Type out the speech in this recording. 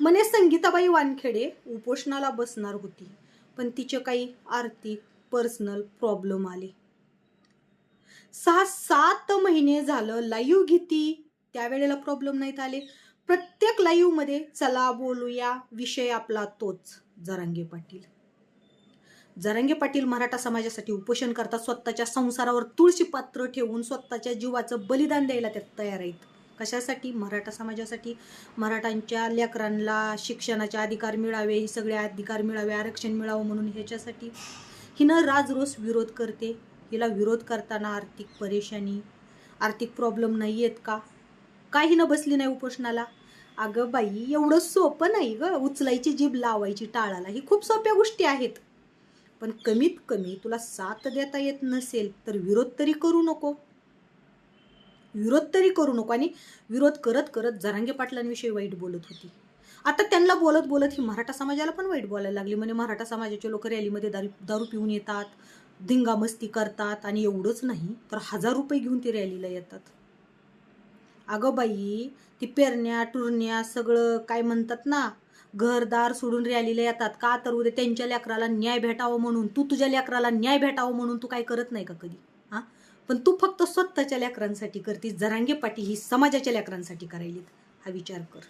म्हणे संगीताबाई वानखेडे उपोषणाला बसणार होती पण तिचे काही आर्थिक पर्सनल प्रॉब्लेम आले. सहा सात महिने झालं लाईव्ह घेती त्यावेळेला प्रॉब्लेम नाहीत आले. प्रत्येक लाईव्हमध्ये चला बोलूया विषय आपला तोच जरांगे पाटील. जरांगे पाटील मराठा समाजासाठी उपोषण करतात. स्वतःच्या संसारावर तुळशी पात्र ठेवून स्वतःच्या जीवाचं बलिदान द्यायला त्यात तयार आहेत. कशासाठी? मराठा समाजासाठी? मराठांच्या लेकरांना शिक्षणाचे अधिकार मिळावे हे सगळे अधिकार मिळावे आरक्षण मिळावं म्हणून ह्याच्यासाठी हिनं राजरोस विरोध करते. हिला विरोध करताना आर्थिक परेशानी आर्थिक प्रॉब्लेम नाही आहेत का काय हिनं बसली नाही उपोषणाला? अगं बाई एवढं सोपं नाही ग. उचलायची जीभ लावायची टाळाला. ही खूप सोप्या गोष्टी आहेत. पण कमीत कमी तुला साथ देता येत नसेल तर विरोध तरी करू नको. विरोध तरी करू नको. आणि विरोध करत करत जरांगे पाटलांविषयी वाईट बोलत होती. आता त्यांना बोलत बोलत ही मराठा समाजाला पण वाईट बोलायला लागली. म्हणजे मराठा समाजाचे लोक रॅलीमध्ये दारू दारू पिऊन येतात धिंगामस्ती करतात आणि एवढंच नाही तर हजार रुपये घेऊन ते रॅलीला येतात. अगं बाई ती पेरण्या टुरण्या सगळं काय म्हणतात ना घरदार सोडून रॅलीला येतात. का तर उद्या त्यांच्या लेकराला न्याय भेटावं म्हणून तू तुझ्या लेकराला न्याय भेटावं म्हणून तू काय करत नाही का कधी? हां? पण तू फक्त स्वतःच्या लेकरांसाठी करतीस. जरांगे पाटी ही समाजाच्या लेकरांसाठी करायलीत. हा विचार कर.